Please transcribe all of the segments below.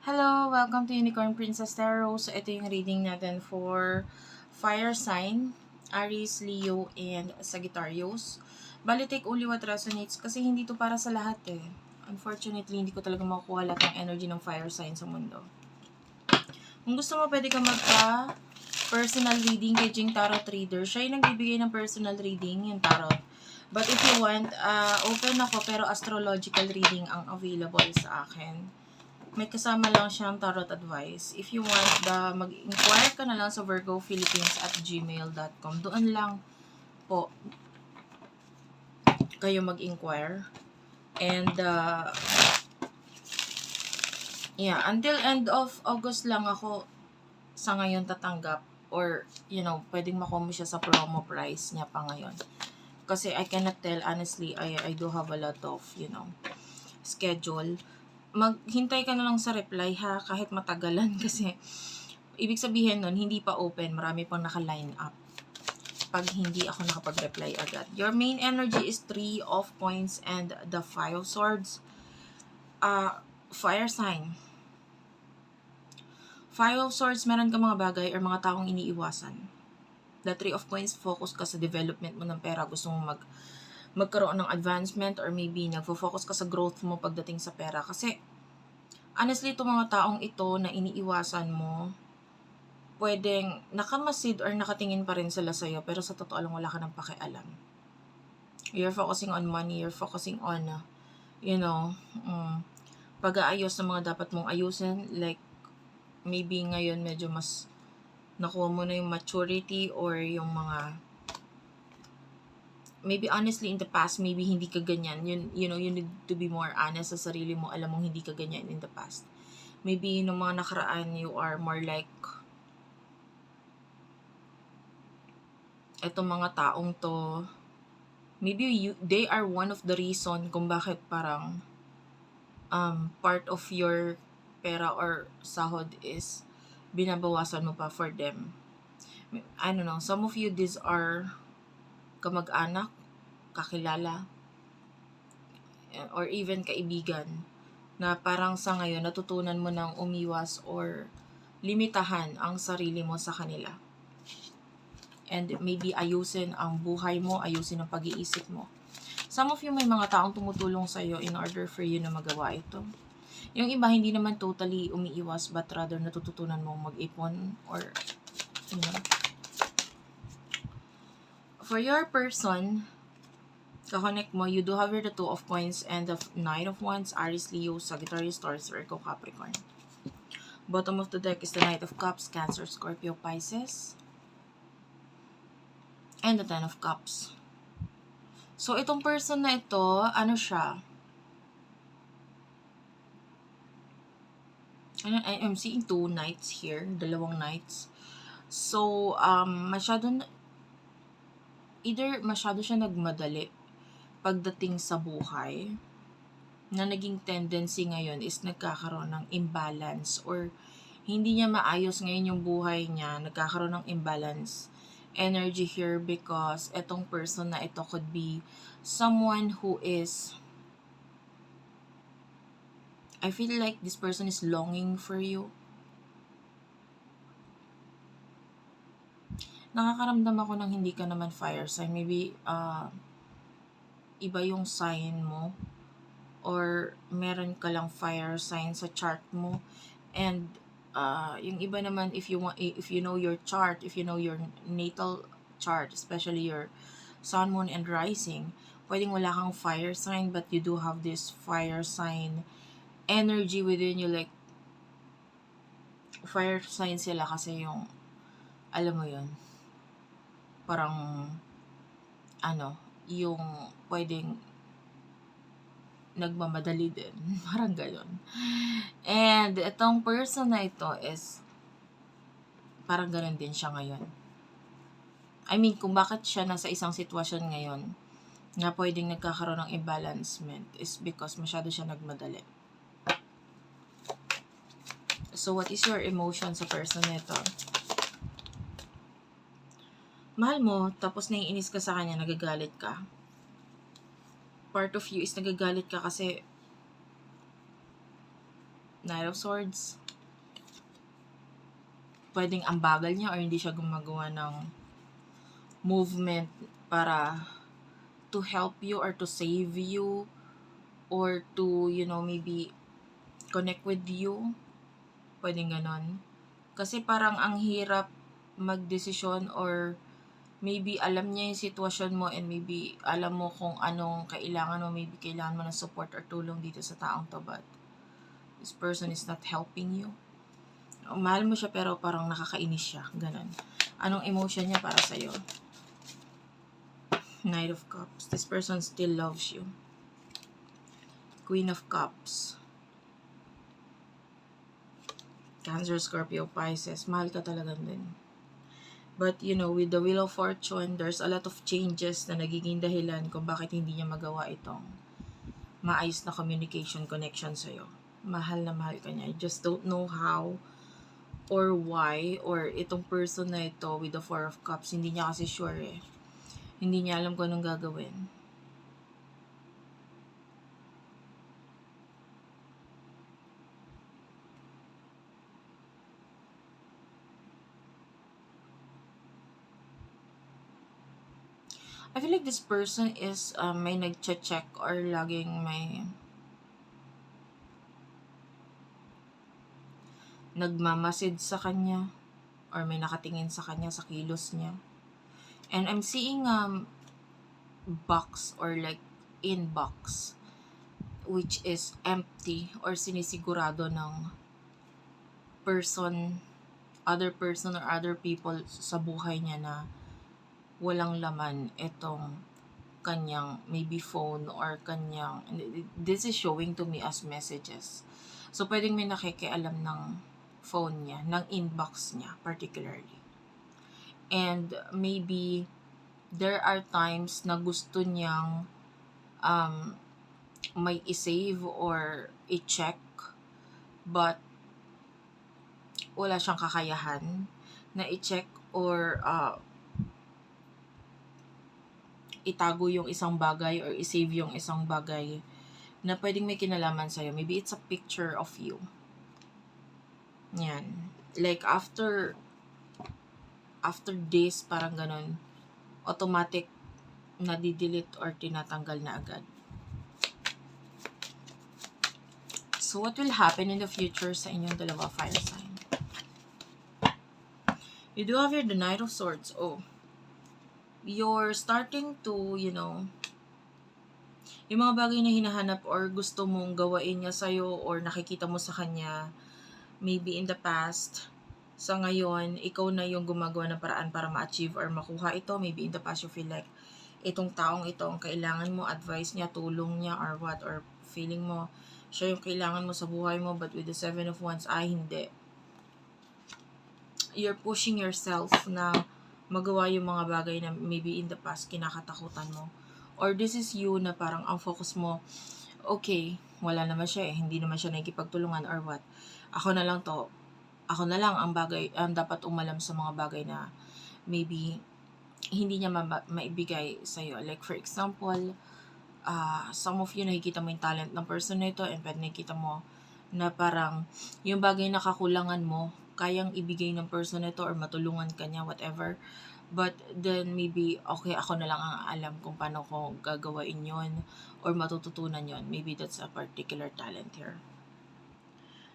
Hello! Welcome to Unicorn Princess Tarot. So, ito yung reading natin for Fire Sign, Aries, Leo, and Sagittarius. Bali, take only what resonates kasi hindi to para sa lahat eh. Unfortunately, hindi ko talaga makukuha lahat ng energy ng fire sign sa mundo. Kung gusto mo, pwede ka magpa personal reading kay Jing Tarot Reader. Siya yung nagbibigay ng personal reading, yung tarot. But if you want, uh, open ako pero astrological reading ang available sa akin may kasama lang siyang tarot advice. If you want the mag-inquire ka na lang sa virgophilippines at gmail.com. Doon lang po kayo mag-inquire. And, uh, yeah, until end of August lang ako sa ngayon tatanggap or, you know, pwedeng makuha mo siya sa promo price niya pa ngayon. Kasi I cannot tell, honestly, I, I do have a lot of, you know, schedule maghintay ka na lang sa reply ha, kahit matagalan kasi ibig sabihin nun, hindi pa open, marami pang naka-line up pag hindi ako nakapag-reply agad. Your main energy is 3 of points and the 5 of swords. Uh, fire sign. 5 of swords, meron ka mga bagay or mga taong iniiwasan. The 3 of points, focus ka sa development mo ng pera. Gusto mong mag magkaroon ng advancement or maybe nagfo-focus ka sa growth mo pagdating sa pera. Kasi, honestly, itong mga taong ito na iniiwasan mo, pwedeng nakamasid or nakatingin pa rin sila sa'yo, pero sa totoo lang wala ka ng pakialam. You're focusing on money, you're focusing on, you know, um, pag-aayos ng mga dapat mong ayusin, like, maybe ngayon medyo mas nakuha mo na yung maturity or yung mga maybe honestly in the past, maybe hindi ka ganyan. You, you know, you need to be more honest sa sarili mo. Alam mong hindi ka ganyan in the past. Maybe nung mga nakaraan, you are more like etong mga taong to maybe you, they are one of the reason kung bakit parang um, part of your pera or sahod is binabawasan mo pa for them. I don't know, some of you, these are kamag-anak, kakilala, or even kaibigan na parang sa ngayon natutunan mo ng umiwas or limitahan ang sarili mo sa kanila. And maybe ayusin ang buhay mo, ayusin ang pag-iisip mo. Some of you may mga taong tumutulong sa iyo in order for you na magawa ito. Yung iba hindi naman totally umiiwas but rather natututunan mo mag-ipon or you know, for your person, kakonect mo, you do have your the two of coins and the nine of wands, Aries, Leo, Sagittarius, Taurus, Virgo, Capricorn. Bottom of the deck is the Knight of Cups, Cancer, Scorpio, Pisces. And the Ten of Cups. So, itong person na ito, ano siya? Ano, I am seeing two knights here, dalawang knights. So, um, masyado either masyado siya nagmadali pagdating sa buhay na naging tendency ngayon is nagkakaroon ng imbalance or hindi niya maayos ngayon yung buhay niya, nagkakaroon ng imbalance energy here because etong person na ito could be someone who is I feel like this person is longing for you nakakaramdam ako ng hindi ka naman fire sign. Maybe, uh, iba yung sign mo or meron ka lang fire sign sa chart mo and uh, yung iba naman if you want if you know your chart if you know your natal chart especially your sun moon and rising pwedeng wala kang fire sign but you do have this fire sign energy within you like fire sign sila kasi yung alam mo yun parang ano, yung pwedeng nagmamadali din. Parang gayon. And itong person na ito is parang ganun din siya ngayon. I mean, kung bakit siya nasa isang sitwasyon ngayon na pwedeng nagkakaroon ng imbalancement is because masyado siya nagmadali. So, what is your emotion sa person nito? Mahal mo, tapos naiinis ka sa kanya, nagagalit ka. Part of you is nagagalit ka kasi Knight of Swords. Pwedeng ang bagal niya or hindi siya gumagawa ng movement para to help you or to save you or to, you know, maybe connect with you. Pwedeng ganon. Kasi parang ang hirap magdesisyon or maybe alam niya yung sitwasyon mo and maybe alam mo kung anong kailangan mo, maybe kailangan mo ng support or tulong dito sa taong to but this person is not helping you. Mahal mo siya pero parang nakakainis siya. Ganon. Anong emotion niya para sa'yo? Knight of Cups. This person still loves you. Queen of Cups. Cancer, Scorpio, Pisces. Mahal ka talaga din. But, you know, with the Wheel of Fortune, there's a lot of changes na nagiging dahilan kung bakit hindi niya magawa itong maayos na communication connection sa'yo. Mahal na mahal ka niya. I just don't know how or why or itong person na ito with the Four of Cups, hindi niya kasi sure eh. Hindi niya alam kung anong gagawin. I feel like this person is um, may nagche-check or laging may nagmamasid sa kanya or may nakatingin sa kanya sa kilos niya. And I'm seeing um box or like inbox which is empty or sinisigurado ng person other person or other people sa buhay niya na walang laman itong kanyang maybe phone or kanyang this is showing to me as messages. So pwedeng may nakikialam ng phone niya, ng inbox niya particularly. And maybe there are times na gusto niyang um, may i-save or i-check but wala siyang kakayahan na i-check or uh, itago yung isang bagay or i-save yung isang bagay na pwedeng may kinalaman sa'yo. Maybe it's a picture of you. Yan. Like after after days, parang ganun, automatic nadidelete or tinatanggal na agad. So, what will happen in the future sa inyong dalawa fire sign? You do have your the Knight of Swords. Oh. You're starting to, you know, yung mga bagay na hinahanap or gusto mong gawain niya sa'yo or nakikita mo sa kanya, maybe in the past, sa ngayon, ikaw na yung gumagawa ng paraan para ma-achieve or makuha ito. Maybe in the past, you feel like itong taong ito ang kailangan mo, advice niya, tulong niya, or what, or feeling mo, siya yung kailangan mo sa buhay mo, but with the Seven of Wands, ay hindi. You're pushing yourself na magawa yung mga bagay na maybe in the past kinakatakutan mo. Or this is you na parang ang focus mo, okay, wala naman siya eh, hindi naman siya nakikipagtulungan or what. Ako na lang to, ako na lang ang bagay, ang dapat umalam sa mga bagay na maybe hindi niya ma- maibigay sa'yo. Like for example, uh, some of you nakikita mo yung talent ng person na ito and pwede nakikita mo na parang yung bagay na kakulangan mo, kayang ibigay ng person na ito or matulungan ka niya, whatever. But then maybe, okay, ako na lang ang alam kung paano ko gagawain yon or matututunan yon Maybe that's a particular talent here.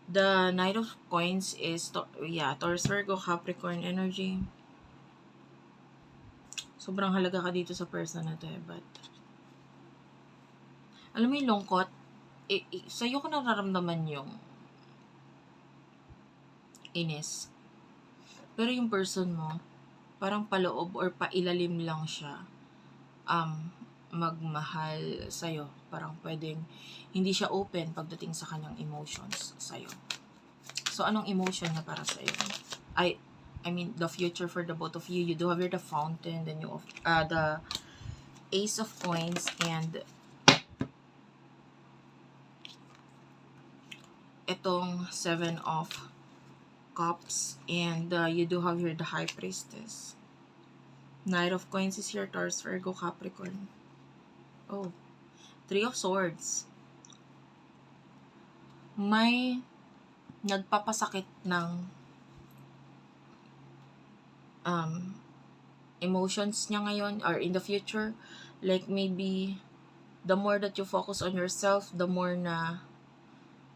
The Knight of Coins is, to, yeah, Taurus, Virgo, Capricorn energy. Sobrang halaga ka dito sa person na to eh, but... Alam mo yung lungkot? Eh, eh, sa'yo ko nararamdaman yung inis. Pero yung person mo, parang paloob or pailalim lang siya um, magmahal sa'yo. Parang pwedeng hindi siya open pagdating sa kanyang emotions sa'yo. So, anong emotion niya para sa'yo? I, I mean, the future for the both of you. You do have here the fountain, then you, uh, the ace of coins, and itong seven of cups, and uh, you do have here the high priestess. Knight of coins is here, Taurus, Virgo, Capricorn. Oh, three of swords may nagpapasakit ng um, emotions niya ngayon or in the future. Like maybe the more that you focus on yourself, the more na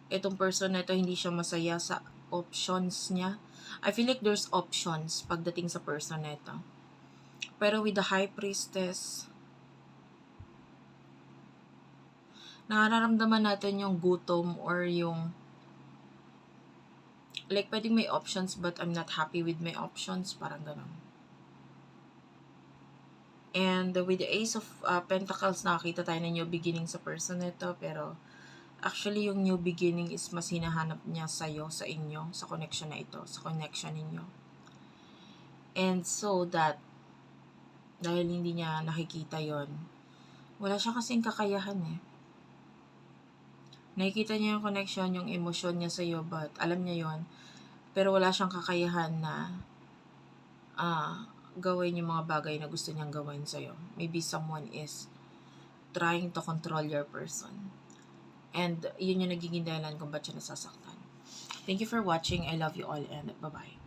itong person na ito hindi siya masaya sa options niya. I feel like there's options pagdating sa person na ito. Pero with the high priestess, nararamdaman natin yung gutom or yung like pwedeng may options but I'm not happy with my options, parang ganun. And with the Ace of uh, Pentacles, nakakita tayo ng new beginning sa person nito, pero actually yung new beginning is mas hinahanap niya sa'yo, sa inyo, sa connection na ito, sa connection ninyo. And so that, dahil hindi niya nakikita yon wala siya kasing kakayahan eh. Nakikita niya yung connection, yung emosyon niya sa'yo, but alam niya yon pero wala siyang kakayahan na ah gawin yung mga bagay na gusto niyang gawin sa'yo. Maybe someone is trying to control your person. And yun yung nagiging dahilan kung ba't siya nasasaktan. Thank you for watching. I love you all and bye-bye.